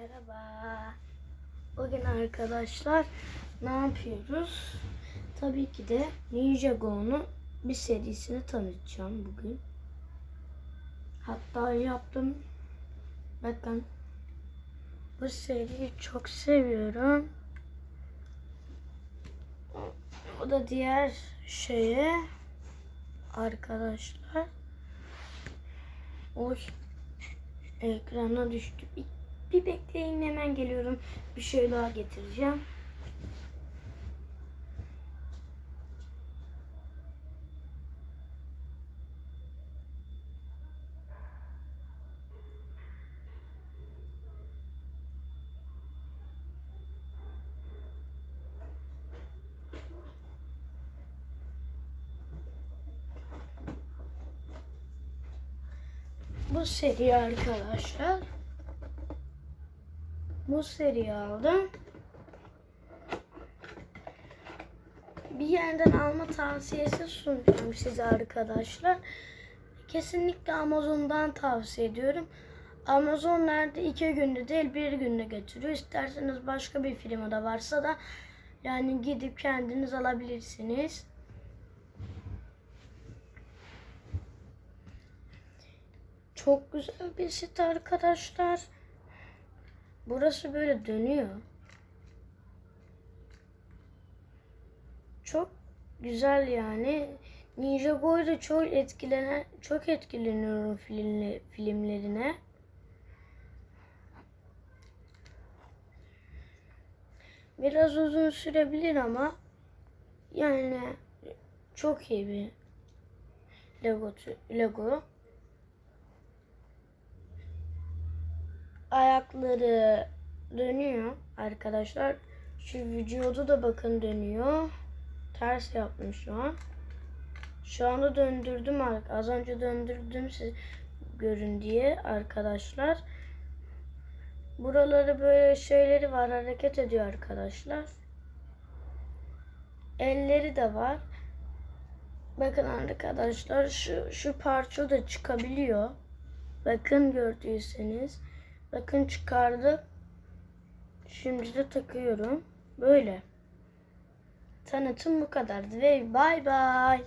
Merhaba. Bugün arkadaşlar ne yapıyoruz? Tabii ki de Ninjago'nun bir serisini tanıtacağım bugün. Hatta yaptım. Bakın. Bu seriyi çok seviyorum. O da diğer şeye arkadaşlar. Oy ekrana düştü. Bir, bekleyin hemen geliyorum. Bir şey daha getireceğim. Bu seri arkadaşlar. Bu seri aldım. Bir yerden alma tavsiyesi sunacağım size arkadaşlar. Kesinlikle Amazon'dan tavsiye ediyorum. Amazon nerede iki günde değil bir günde getiriyor. İsterseniz başka bir firmada varsa da yani gidip kendiniz alabilirsiniz. Çok güzel bir site arkadaşlar. Burası böyle dönüyor. Çok güzel yani. Ninjago'yla çok etkilenen çok etkileniyorum filmle, filmlerine. Biraz uzun sürebilir ama yani çok iyi bir Lego Lego. Ayakları dönüyor arkadaşlar. Şu vücudu da bakın dönüyor. Ters yapmış şu an. Şu anda döndürdüm. Az önce döndürdüm siz görün diye arkadaşlar. Buraları böyle şeyleri var. Hareket ediyor arkadaşlar. Elleri de var. Bakın arkadaşlar şu, şu parça da çıkabiliyor. Bakın gördüyseniz. Bakın çıkardı. Şimdi de takıyorum. Böyle. Tanıtım bu kadardı ve bay bay.